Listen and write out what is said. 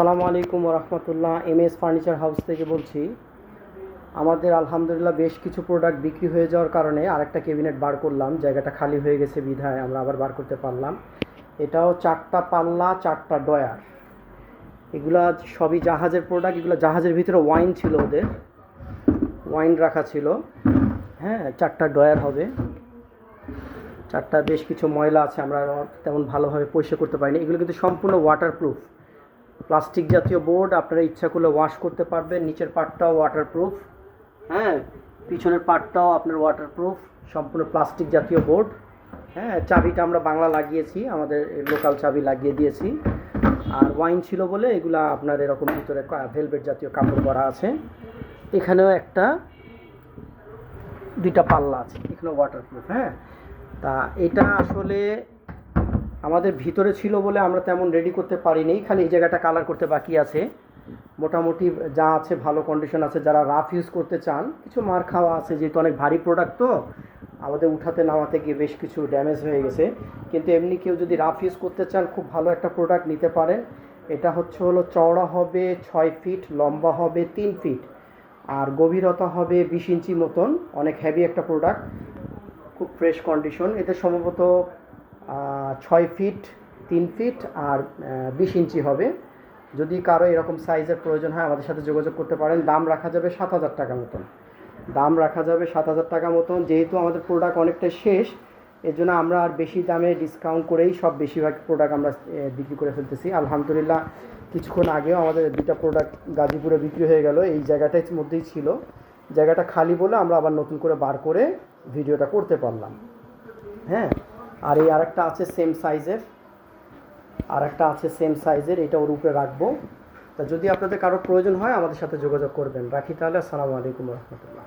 আসসালামু আলাইকুম রহমতুল্লাহ এম এস ফার্নিচার হাউস থেকে বলছি। আমাদের আলহামদুলিল্লাহ বেশ কিছু প্রোডাক্ট বিক্রি হয়ে যাওয়ার কারণে আরেকটা ক্যাবিনেট বার করলাম, জায়গাটা খালি হয়ে গেছে বিধায় আমরা আবার বার করতে পারলাম। এটাও চারটা পাল্লা, চারটা ডয়ার। এগুলা সবই জাহাজের প্রোডাক্ট এগুলো জাহাজের ভিতরে ওয়াইন ছিল ওদের। ওয়াইন রাখা ছিল। হ্যাঁ চারটা ডয়ার হবে। চারটা বেশ কিছু ময়লা আছে, আমরা তেমন ভালোভাবে পরিষ্কার করতে পারিনি। এগুলো কিন্তু সম্পূর্ণ ওয়াটারপ্রুফ প্লাস্টিক জাতীয় বোর্ড, আপনারা ইচ্ছা করলে ওয়াশ করতে পারবেন। নিচের পার্টটাও ওয়াটারপ্রুফ হ্যাঁ পিছনের পার্টটাও আপনার ওয়াটারপ্রুফ সম্পূর্ণ প্লাস্টিক জাতীয় বোর্ড। হ্যাঁ চাবিটা আমরা বাংলা লাগিয়েছি, আমাদের লোকাল চাবি লাগিয়ে দিয়েছি। আর ওয়াইন ছিল বলে এগুলা আপনার এরকম ভিতরে ভেলভেট জাতীয় কাপড় করা আছে। এখানেও একটা, দুইটা পাল্লা আছে এখানে ওয়াটারপ্রুফ হ্যাঁ। তা এটা আসলে আমাদের ভিতরে ছিল বলে আমরা তেমন রেডি করতে পারিনি, খালি এই জায়গাটা কালার করতে বাকি আছে। মোটামুটি যা আছে ভালো কন্ডিশন আছে, যারা রাফ ইউজ করতে চান, কিছু মার খাওয়া আছে, যেহেতু অনেক ভারী প্রোডাক্ট তো, আমাদের উঠাতে নামাতে গিয়ে বেশ কিছু ড্যামেজ হয়ে গেছে। কিন্তু এমনি কেউ যদি রাফ ইউজ করতে চান, খুব ভালো একটা প্রোডাক্ট নিতে পারেন। এটা হচ্ছে হলো চওড়া হবে ছয় ফিট লম্বা হবে তিন ফিট আর গভীরতা হবে বিশ ইঞ্চি মতন, অনেক হেভি একটা প্রোডাক্ট খুব ফ্রেশ কন্ডিশন এতে সম্ভবত ছয় ফিট, তিন ফিট আর বিশ ইঞ্চি হবে। যদি কারও এরকম সাইজের প্রয়োজন হয় আমাদের সাথে যোগাযোগ করতে পারেন। দাম রাখা যাবে সাত হাজার টাকা মতন। দাম রাখা যাবে সাত হাজার টাকা মতন। যেহেতু আমাদের প্রোডাক্ট অনেকটা শেষ এর জন্য আমরা আর বেশি দামে ডিসকাউন্ট করেই সব বেশিরভাগ প্রোডাক্ট আমরা বিক্রি করে ফেলতেছি। আলহামদুলিল্লাহ, কিছুক্ষণ আগেও আমাদের দুইটা প্রোডাক্ট গাজীপুরে বিক্রি হয়ে গেল। এই জায়গাটার মধ্যেই ছিল। জায়গাটা খালি বলে আমরা আবার নতুন করে বার করে ভিডিওটা করতে পারলাম। হ্যাঁ? আর এই আরেকটা আছে সেম সাইজের আর একটা আছে সেম সাইজের এটা ওর উপরে রাখব। তা যদি আপনাদের কারও প্রয়োজন হয়, আমাদের সাথে যোগাযোগ করবেন। রাখি তাহলে, আসসালামু আলাইকুম রহমতুল্লাহ।